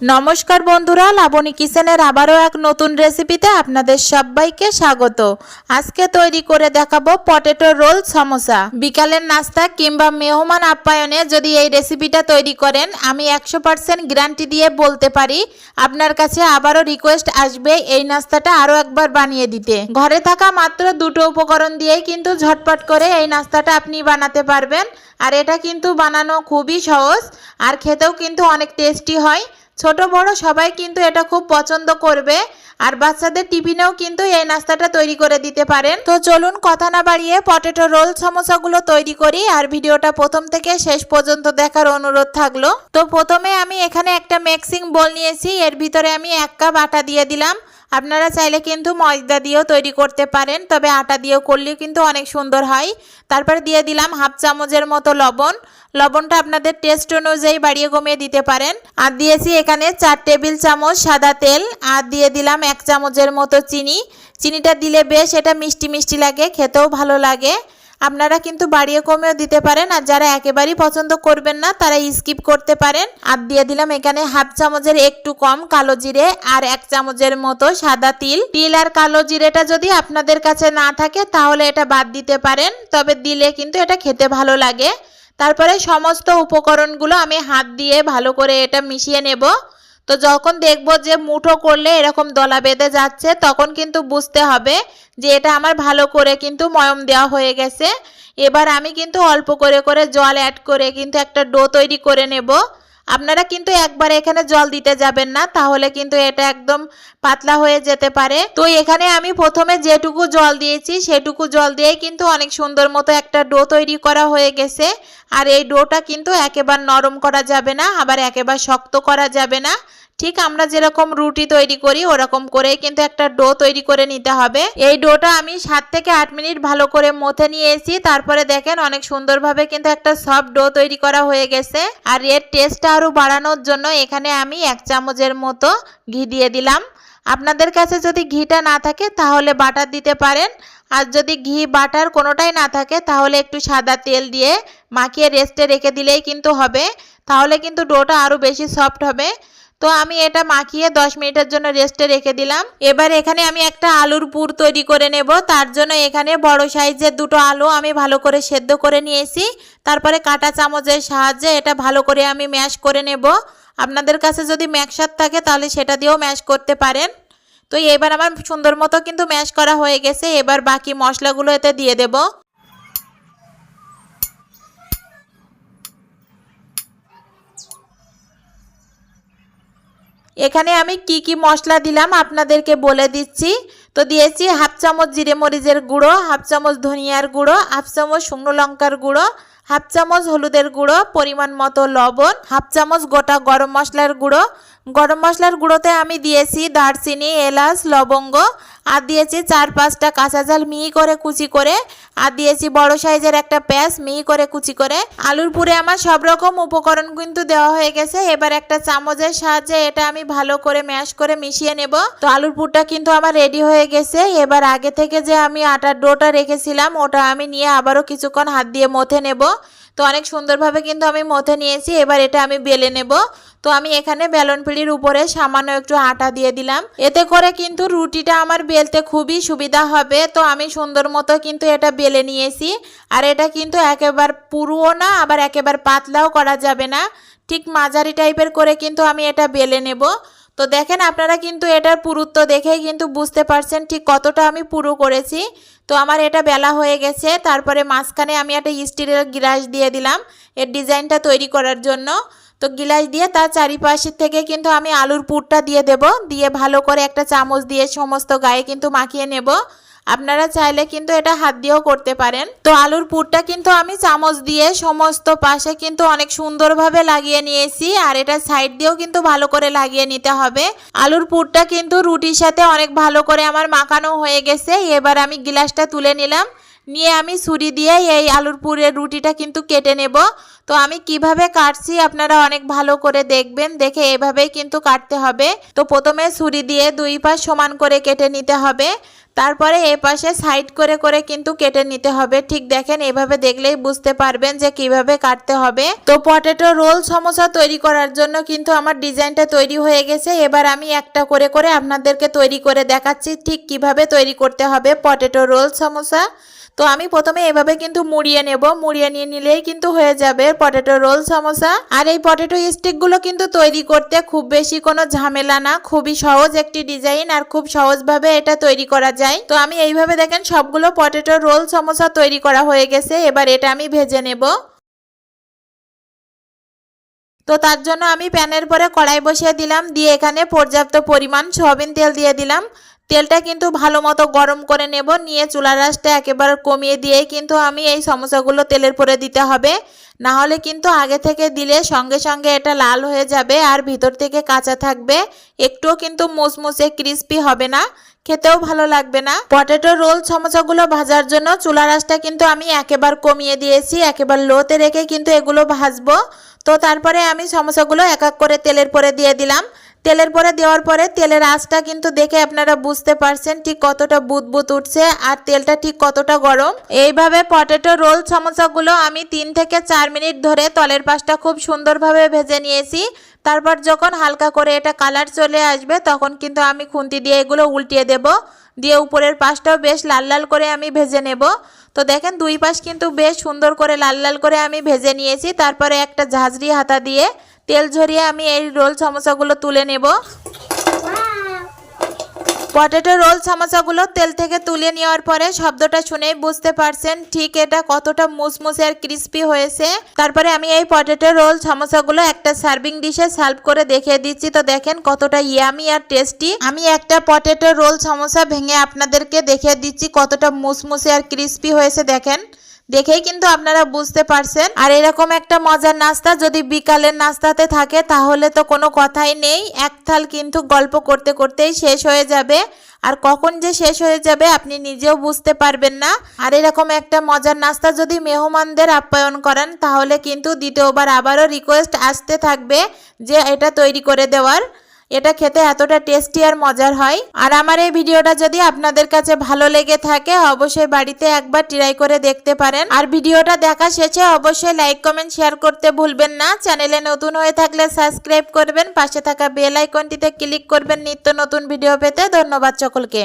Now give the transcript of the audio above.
নমস্কার বন্ধুরা, লাবণী কিচেনের আবারও এক নতুন রেসিপিতে আপনাদের সবাইকে স্বাগত। আজকে তৈরি করে দেখাবো পটেটো রোল সমোসা। বিকালের নাস্তা কিংবা মেহমান আপ্যায়নে যদি এই রেসিপিটা তৈরি করেন, আমি একশো পার্সেন্ট গ্যারান্টি দিয়ে বলতে পারি, আপনার কাছে আবারও রিকোয়েস্ট আসবে এই নাস্তাটা আরও একবার বানিয়ে দিতে। ঘরে থাকা মাত্র দুটো উপকরণ দিয়েই কিন্তু ঝটপট করে এই নাস্তাটা আপনি বানাতে পারবেন। আর এটা কিন্তু বানানো খুবই সহজ, আর খেতেও কিন্তু অনেক টেস্টি হয়। ছোট বড় সবাই কিন্তু এটা খুব পছন্দ করবে। আর বাচ্চাদের টিফিনেও কিন্তু এই নাস্তাটা তৈরি করে দিতে পারেন। তো চলুন কথা না বাড়িয়ে পটেটো রোল সমোসাগুলো তৈরি করি আর ভিডিওটা প্রথম থেকে শেষ পর্যন্ত দেখার অনুরোধ থাকল। তো প্রথমে আমি এখানে একটা মিক্সিং বল নিয়েছি। এর ভিতরে আমি এক কাপ আটা দিয়ে দিলাম। আপনারা চাইলে কিন্তু ময়দা দিয়েও তৈরি করতে পারেন, তবে আটা দিয়েও করলেও কিন্তু অনেক সুন্দর হয়। তারপর দিয়ে দিলাম হাফ চামচের মতো লবণ। লবণটা আপনাদের টেস্ট অনুযায়ী বাড়িয়ে কমিয়ে দিতে পারেন। আর দিয়েছি এখানে চার টেবিল চামচ সাদা তেল, আর দিয়ে দিলাম এক চামচের মতো চিনি। চিনিটা দিলে বেশ এটা মিষ্টি মিষ্টি লাগে, খেতেও ভালো লাগে। আপনারা কিন্তু বাড়িয়ে কমেও দিতে পারেন আর যারা একেবারেই পছন্দ করবেন না, তারা স্কিপ করতে পারেন। আর দিয়ে দিলাম এখানে হাফ চামচের একটু কম কালো জিরে আর এক চামচের মতো সাদা তিল। তিল আর কালো জিরেটা যদি আপনাদের কাছে না থাকে, তাহলে এটা বাদ দিতে পারেন, তবে দিলে কিন্তু এটা খেতে ভালো লাগে। তারপরে সমস্ত উপকরণগুলো আমি হাত দিয়ে ভালো করে এটা মিশিয়ে নেব। তো যখন দেখব যে মুঠো করলে এরকম দলা বেঁধে যাচ্ছে, তখন কিন্তু বুঝতে হবে যে এটা আমার ভালো করে কিন্তু ময়ম দেওয়া হয়ে গেছে। এবার আমি কিন্তু অল্প করে করে জল অ্যাড করে কিন্তু একটা ডো তৈরি করে নেব। আপনারা কিন্তু একবার এখানে জল দিতে যাবেন না, তাহলে কিন্তু এটা একদম পাতলা হয়ে যেতে পারে। তো এখানে আমি প্রথমে যেটুকু জল দিয়েছি, সেটুকু জল দিয়ে কিন্তু অনেক সুন্দর মতো একটা ডো তৈরি করা হয়ে গেছে। আর এই ডোটা কিন্তু একেবারে নরম করা যাবে না, আবার একেবারে শক্ত করা যাবে না। ঠিক আমরা যেরকম রুটি তৈরি করি, ওরকম করে কিন্তু একটা ডো তৈরি করে নিতে হবে। এই ডোটা আমি সাত থেকে আট মিনিট ভালো করে মথে নিয়েছি। তারপরে দেখেন অনেক সুন্দরভাবে কিন্তু একটা সফট ডো তৈরি করা হয়ে গেছে। আর এর টেস্টটা আরও বাড়ানোর জন্য এখানে আমি এক চামচের মতো ঘি দিয়ে দিলাম। আপনাদের কাছে যদি ঘিটা না থাকে তাহলে বাটার দিতে পারেন। আর যদি ঘি বাটার কোনোটাই না থাকে তাহলে একটু সাদা তেল দিয়ে মাখিয়ে রেস্টে রেখে দিলেই কিন্তু হবে। তাহলে কিন্তু ডোটা আরও বেশি সফট হবে। তো আমি এটা মাখিয়ে 10 মিনিটের জন্য রেস্টে রেখে দিলাম। এবার এখানে আমি একটা আলুর পুর তৈরি করে নেব। তার জন্য এখানে বড় সাইজের দুটো আলু আমি ভালো করে সেদ্ধ করে নিয়েছি। তারপরে কাটা চামচের সাহায্যে এটা ভালো করে আমি ম্যাশ করে নেব। আপনাদের কাছে যদি ম্যাকসার থাকে তাহলে সেটা দিয়েও ম্যাশ করতে পারেন। তো এবার আমার সুন্দর মতো কিন্তু ম্যাশ করা হয়ে গেছে। এবার বাকি মশলাগুলো এতে দিয়ে দেবো। এখানে আমি কি কি মশলা দিলাম আপনাদেরকে বলে দিচ্ছি। তো দিয়েছি হাফ চামচ জিরে মরিচের গুঁড়ো, হাফ চামচ ধনিয়ার গুঁড়ো, হাফ চামচ শুকনো লঙ্কার গুঁড়ো, হাফ চামচ হলুদের গুঁড়ো, পরিমাণ মতো লবণ, হাফ চামচ গোটা গরম মশলার গুঁড়ো। গরম মশলার গুঁড়োতে আমি দিয়েছি দারচিনি, এলাচ, লবঙ্গ আর দিয়েছি চার পাঁচটা কাঁচা জাল মিহি করে কুচি করে। আর দিয়েছি বড় সাইজের একটা প্যাঁচ মিহি করে কুচি করে। আলুর পুরে আমার সব রকম উপকরণ কিন্তু দেওয়া হয়ে গেছে। এবার একটা চামচের সাহায্যে এটা আমি ভালো করে ম্যাশ করে মিশিয়ে নেব। তো আলুর পুরটা কিন্তু আমার রেডি হয়ে গেছে। এবার আগে থেকে যে আমি আটার ডোটা রেখেছিলাম, ওটা আমি নিয়ে আবারও কিছুক্ষণ হাত দিয়ে মথে নেব। তো অনেক সুন্দরভাবে কিন্তু আমি মথে নিয়েছি, এবার এটা আমি বেলে নেব। তো আমি এখানে বেলন পিড়ির উপরে সামান্য একটু আটা দিয়ে দিলাম। এতে করে কিন্তু রুটিটা আমার বেলতে খুবই সুবিধা হবে। তো আমি সুন্দর মতো কিন্তু এটা বেলে নিয়েছি। আর এটা কিন্তু একেবারে পুরুও না, আবার একেবারে পাতলাও করা যাবে না। ঠিক মাঝারি টাইপের করে কিন্তু আমি এটা বেলে নেব। তো দেখেন আপনারা কিন্তু এটার পুরুত্ব দেখেই কিন্তু বুঝতে পারছেন ঠিক কতটা আমি পুরো করেছি। তো আমার এটা বেলা হয়ে গেছে, তারপরে মাঝখানে আমি একটা স্টিলের গ্লাস দিয়ে দিলাম এর ডিজাইনটা তৈরি করার জন্য। তো গিলাস দিয়ে তার চারিপাশের থেকে কিন্তু আমি আলুর পুরটা দিয়ে দেব, দিয়ে ভালো করে একটা চামচ দিয়ে সমস্ত গায়ে কিন্তু মাখিয়ে নেব। আপনারা চাইলে কিন্তু এটা হাত দিয়েও করতে পারেন। তো আলুর পুরটা কিন্তু আমি চামচ দিয়ে সমস্ত পাশে কিন্তু অনেক সুন্দরভাবে লাগিয়ে নিয়েছি আর এটা সাইড দিয়েও কিন্তু ভালো করে লাগিয়ে নিতে হবে। আলুর পুরটা কিন্তু রুটির সাথে অনেক ভালো করে আমার মাখানো হয়ে গেছে। এবার আমি গ্লাসটা তুলে নিলাম। নিয়ে আমি ছুরি দিয়ে এই আলুর পুরের রুটিটা কিন্তু কেটে নেব। তো আমি কীভাবে কাটছি আপনারা অনেক ভালো করে দেখবেন, দেখে এভাবেই কিন্তু কাটতে হবে। তো প্রথমে ছুরি দিয়ে দুই পাশ সমান করে কেটে নিতে হবে। তারপরে এ পাশে সাইড করে করে কিন্তু কেটে নিতে হবে। ঠিক দেখেন, এভাবে দেখলেই বুঝতে পারবেন যে কীভাবে কাটতে হবে। তো পটেটো রোল সমোসা তৈরি করার জন্য কিন্তু আমার ডিজাইনটা তৈরি হয়ে গেছে। এবার আমি একটা করে করে আপনাদেরকে তৈরি করে দেখাচ্ছি ঠিক কীভাবে তৈরি করতে হবে পটেটো রোল সমোসা। তো আমি প্রথমে এভাবে কিন্তু মুড়িয়ে নেব। মুড়িয়ে নিয়ে নিলেই কিন্তু হয়ে যাবে পটেটো রোল সমোসা আর এই পটেটো স্টিকগুলো কিন্তু তৈরি করতে খুব বেশি কোনো ঝামেলা না। খুবই সহজ একটি ডিজাইন আর খুব সহজভাবে এটা তৈরি করা যায়। তো আমি এইভাবে দেখেন সবগুলো পটেটো রোল সমোসা তৈরি করা হয়ে গেছে। এবার এটা আমি ভেজে নেব। তো তার জন্য আমি প্যানের পরে কড়াই বসিয়ে দিলাম। দিয়ে এখানে পর্যাপ্ত পরিমাণ সয়াবিন তেল দিয়ে দিলাম। তেলটা কিন্তু ভালো মতো গরম করে নেব। নিয়ে চুলার আঁচটা একেবারে কমিয়ে দিয়ে কিন্তু আমি এই সমোসাগুলো তেলের পরে দিতে হবে। না হলে কিন্তু আগে থেকে দিলে সঙ্গে সঙ্গে এটা লাল হয়ে যাবে আর ভিতর থেকে কাঁচা থাকবে। একটুও কিন্তু মুসমুসে ক্রিস্পি হবে না, খেতেও ভালো লাগবে না। পটেটো রোল সমোসাগুলো ভাজার জন্য চুলা আঁচটা কিন্তু আমি একেবার কমিয়ে দিয়েছি, একেবার লোতে রেখে কিন্তু এগুলো ভাজবো। তো তারপরে আমি সমোসাগুলো এক এক করে তেলের পরে দিয়ে দিলাম। তেলের পরে দেওয়ার পরে তেলের আঁচটা কিন্তু দেখে আপনারা বুঝতে পারছেন ঠিক কতটা বুদবুদ উঠছে আর তেলটা ঠিক কতটা গরম। এইভাবে পটেটো রোল সমোসাগুলো আমি তিন থেকে চার মিনিট ধরে তলের পাশটা খুব সুন্দরভাবে ভেজে নিয়েছি। তারপর যখন হালকা করে এটা কালার চলে আসবে, তখন কিন্তু আমি খুন্তি দিয়ে এগুলো উল্টিয়ে দেব। দিয়ে উপরের পাশটাও বেশ লাল লাল করে আমি ভেজে নেব। তো দেখেন দুই পাশ কিন্তু বেশ সুন্দর করে লাল লাল করে আমি ভেজে নিয়েছি। তারপরে একটা ঝাঁঝরি হাতা দিয়ে তেল ঝরিয়ে আমি এই রোল সমোসাগুলো তুলে নেব। পটেটো রোল সমোসাগুলো তেল থেকে তুলে নেওয়ার পরে শব্দটা শুনেই বুঝতে পারছেন ঠিক এটা কতটা মুসমুসে আর ক্রিস্পি হয়েছে। তারপরে আমি এই পটেটো রোল সমোসাগুলো একটা সার্ভিং ডিশে সার্ভ করে দেখিয়ে দিচ্ছি। তো দেখেন কতটা ইয়ামি আর টেস্টি আমি একটা পটেটো রোল সমোসা ভেঙে আপনাদেরকে দেখিয়ে দিচ্ছি কতটা মুসমুসে আর ক্রিস্পি হয়েছে। দেখেন দেখেই কিন্তু আপনারা বুঝতে পারছেন। আর এরকম একটা মজার নাস্তা যদি বিকালের নাস্তাতে থাকে, তাহলে তো কোনো কথাই নেই। এক থাল কিন্তু গল্প করতে করতেই শেষ হয়ে যাবে। আর কখন যে শেষ হয়ে যাবে আপনি নিজেও বুঝতে পারবেন না। আর এরকম একটা মজার নাস্তা যদি মেহমানদের আপ্যায়ন করেন, তাহলে কিন্তু দ্বিতীয়বার আবারও রিকোয়েস্ট আসতে থাকবে যে এটা তৈরি করে দেওয়ার। এটা খেতে এতটা টেস্টি আর মজার হয়। আর আমার এই ভিডিওটা যদি আপনাদের কাছে ভালো লেগে থাকে, অবশ্যই বাড়িতে একবার ট্রাই করে দেখতে পারেন। আর ভিডিওটা দেখা শেষে অবশ্যই লাইক কমেন্ট শেয়ার করতে ভুলবেন না। চ্যানেলে নতুন হয়ে থাকলে সাবস্ক্রাইব করবেন। পাশে থাকা বেল আইকনটিতে ক্লিক করবেন। নিত্য নতুন ভিডিও পেতে ধন্যবাদ সকলকে।